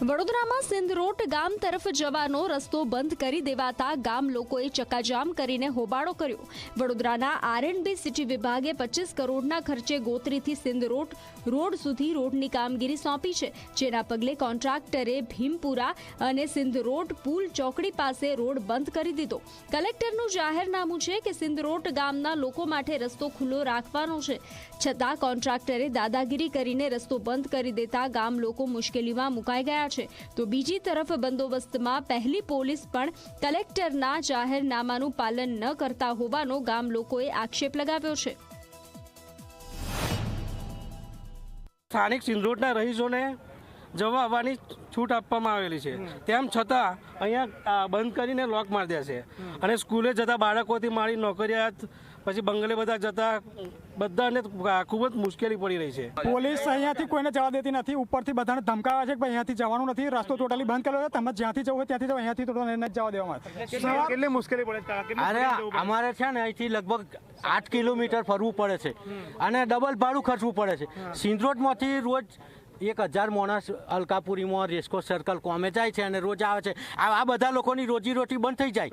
વડોદરામાં સિંધરોટ ગામ તરફ જવાનો રસ્તો બંધ કરી દેવાતા ગામ લોકોએ ચક્કાજામ કરીને હોબાળો કર્યો. વડોદરાના આરએનબી સિટી વિભાગે પચીસ કરોડના ખર્ચે ગોત્રીથી સિંધરોટ રોડ સુધી રોડની કામગીરી સોંપી છે, જેના પગલે કોન્ટ્રાક્ટરે ભીમપુરા અને સિંધરોટ પુલ ચોકડી પાસે રોડ બંધ કરી દીધો. કલેક્ટરનું જાહેરનામું છે કે સિંધરોટ ગામના લોકો માટે રસ્તો ખુલ્લો રાખવાનો છે. છતાં કોન્ટ્રાક્ટરે દાદાગીરી કરીને રસ્તો બંધ કરી દેતા ગામ લોકો મુશ્કેલીમાં મુકાઈ ગયા છે. તો બીજી તરફ બંદોબસ્તમાં પહેલી પોલીસ પણ કલેક્ટરના જાહેરનામાનું પાલન ન કરતા હોવાનો ગામ લોકોએ આક્ષેપ લગાવ્યો છે. સ્થાનિક સિંધરોડના રહીશોને જવા આવવાની છૂટ આપવામાં આવેલી છે. તેમ છતાં અહીંયા બંધ કરીને લોક મારી દે છે. અને સ્કૂલે જતા બાળકોથી મારી નોકરિયાત પછી બંગલે બધા જતા બધાને ખૂબ જ મુશ્કેલી પડી રહી છે. પોલીસ અહીંયાથી કોઈને જવા દેતી નથી. ઉપરથી બધાને ધમકાવે છે કે ભાઈ અહીંયાથી જવાનું નથી. રસ્તો ટોટલી બંધ કરેલો છે. તમે જ્યાંથી જવું હોય ત્યાંથી જાઓ. અહીંયાથી તો નથી જવા દેવામાં કેટલી મુશ્કેલી પડે અરે જવું? અમારે છે ને અહીંથી લગભગ આઠ કિલોમીટર ફરવું પડે છે. અને ડબલ ભાડું ખર્ચવું પડે છે. સિંધરોડમાંથી રોજ એક હજાર માણસ અલકાપુરીમાં રેસ્કો સર્કલ કોમે જાય છે અને રોજ આવે છે. આ આ બધા લોકોની રોજીરોટી બંધ થઈ જાય.